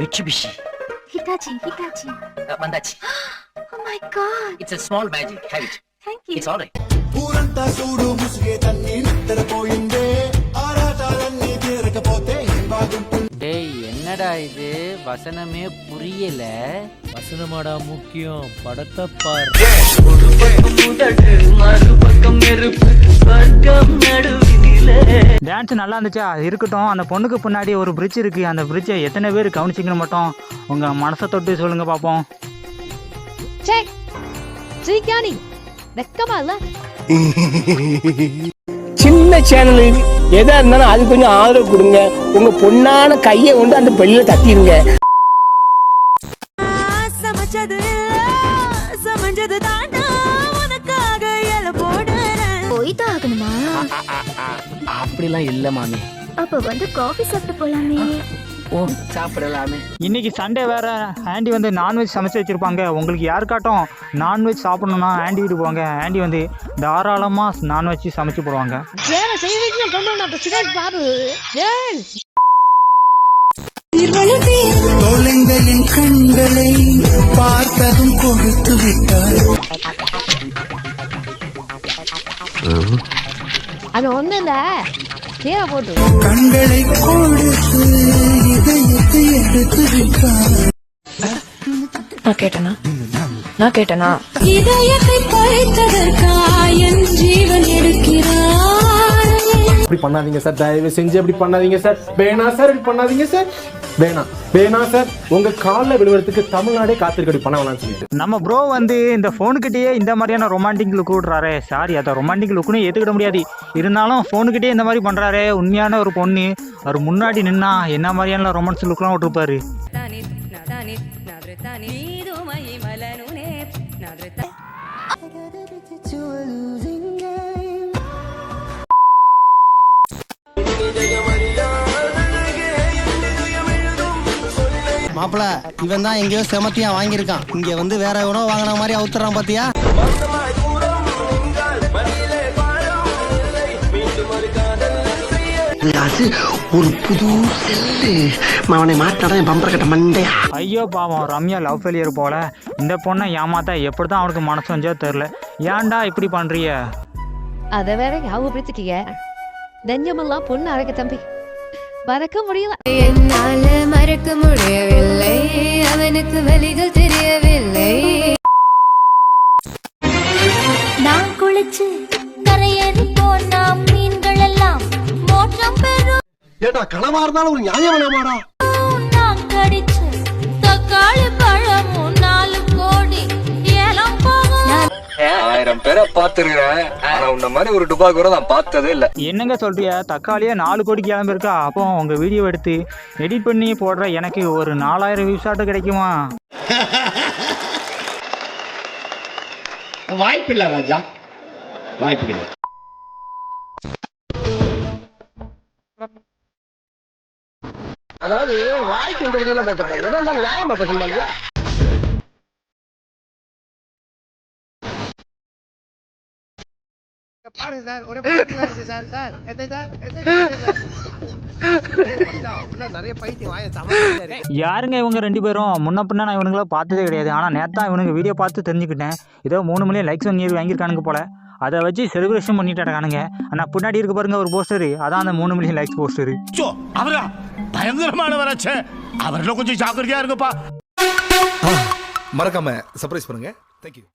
Mitsubishi Hitachi Hitachi வந்தாச்சு oh my god it's a small magic have it thank you it's alright ఊరంతా చూడు ముసుగే తల్లి నిద్రపోయిందే ఆరాటాలన్నీ తీరకపోతే ఏం బాగుంటుంది டேய் என்னடா இது வசனமே புரியல வசனமாடா முக்கியம் படத்தை பார் டான்ஸ் நல்லா இருந்துச்சா? இருக்கட்டும். அந்த பொண்ணுக்கு பின்னாடி ஒரு பிரிட்ஜ் இருக்கு. அந்த பிரிட்ஜை எத்தனை பேர் கவனிச்சிங்கன்னு மட்டும் உங்க மனசை தொட்டு சொல்லுங்க பார்ப்போம் சின்ன சேனல் எதா இருந்தாலும் அது கொஞ்சம் ஆதரவு கொடுங்க. உங்க பொண்ணான கையை கொண்டு அந்த பெல்லில தட்டிடுங்க சமைச்சது சமைச்சது தாண்டா. உனக்காக எல போடுறேன். போய் தான் ஆகணுமா? அப்படிலாம் இல்ல மாமி. அப்ப வந்து காஃபி சாப்பிட்டு போலாமே. ஓ சாப்பிடலாமே. இன்னைக்கு சண்டே வேற. ஆண்டி வந்து நான்வெஜ் சமைச்சு வச்சிருப்பாங்க. உங்களுக்கு யாருக்காட்டும் நான்வெஜ் சாப்பிடணும்னா ஆண்டி வீடு போவாங்க. ஆண்டி வந்து தாராளமாக நான்வெஜ் சமைச்சு போடுவாங்க. வேலை செய்வீங்க கொண்டு நான் பிரசிடென்ட் பாபு. ஏன் தொலைந்த என் கண்களை பார்த்ததும் கொடுத்து விட்டார். அது ஒண்ணு இல்ல. கீழே போட்டு கண்களை கொடுத்து இதயத்தை எடுத்து நான் கேட்டனா? நான் கேட்டனா? இதயத்தை பறித்ததற்கா என் ஜீவன் எடுக்கிறாய் இப்படி பண்ணாதீங்க சார் தயவு செஞ்சு அப்படி பண்ணாதீங்க சார். வேணாம் சார் இப்படி பண்ணாதீங்க சார். வேணாம். வேணாம் சார் உங்க காலில் விழுவறதுக்கு தமிழ்நாடே காத்திருக்க இப்படி பண்ண வேணாம்னு சொல்லிட்டு. நம்ம ப்ரோ வந்து இந்த ஃபோனுக்கிட்டேயே இந்த மாதிரியான ரொமான்டிக் லுக் விட்றாரு. சாரி அதை ரொமான்டிக் லுக்குன்னு ஏற்றுக்கிட முடியாது. இருந்தாலும் ஃபோனுக்கிட்டே இந்த மாதிரி பண்ணுறாரு உண்மையான ஒரு பொண்ணு. அவர் முன்னாடி நின்னா என்ன மாதிரியான ரொமான்ஸ் லுக்லாம் விட்டுருப்பாரு? மாப்பிள இவன் தான் எங்கேயோ செமத்தியா வாங்கியிருக்கான். இங்க வந்து வேற எவனோ வாங்கின மாதிரி அவுத்துறான் பாத்தியா? ஒரு புது செல்லு. அவனை மாட்டாடா என் பம்பர கட்ட மண்டையா? ஐயோ பாவம் ரம்யா லவ் ஃபெயிலியர் போல. இந்த பொண்ணை ஏமாத்தா எப்படி தான் அவனுக்கு மனசு வந்தோ தெரில ஏன்டா இப்படி பண்ணுறிய அத வேற ஞாபகப்படுத்திட்டீங்க நெஞ்சமெல்லாம் பொண்ணு அழக தம்பி. மறக்க முடியல. என்னால மறக்க முடியவில்லை. அவனுக்கு வழிகள் தெரியவில்லை. நான் குளிச்சு கரையேறி போனா மீன்கள் எல்லாம் மோற்றம் பெறும். ஏடா கனவா இருந்தாலும் ஒரு நியாயம் வேணாமாடா நான் கடிச்சு தக்காளி ஆயிரம் பேரை பாத்துருக்கேன் ஆனா உன்ன மாதிரி ஒரு டுபா கூட நான் பார்த்ததே இல்ல. என்னங்க சொல்றிய? தக்காளியே நாலு கோடி கிளம்பிருக்கா அப்போ உங்க வீடியோ எடுத்து எடிட் பண்ணி போடுற எனக்கு ஒரு நாலாயிரம் வியூஸ் ஆட்டு கிடைக்குமா? வாய்ப்பு இல்ல ராஜா. வாய்ப்பு இல்லை. அதாவது வாய்ப்பு பாருங்க சார் ஒரே சார் சார் நிறைய பைத்தியம் யாருங்க இவங்க ரெண்டு பேரும்? முன்ன பின்ன நான் இவனுங்கள பார்த்ததே கிடையாது. ஆனால் நேத்தான் இவனுங்க வீடியோ பார்த்து தெரிஞ்சுக்கிட்டேன். ஏதோ மூணு மில்லியன் லைக்ஸ் வாங்கி வாங்கியிருக்கானுங்க போல. அதை வச்சு செலிப்ரேஷன் பண்ணிட்டு இருக்கானுங்க ஆனால் பின்னாடி இருக்க பாருங்க ஒரு போஸ்டரு அதான் அந்த மூணு மில்லியன் லைக்ஸ் போஸ்டரு அவரா? பயங்கரமானவராச்சே. அவர்ல கொஞ்சம் ஜாக்கிரதையா இருங்கப்பா. மறக்காம சர்ப்ரைஸ் பண்ணுங்க. தேங்க்யூ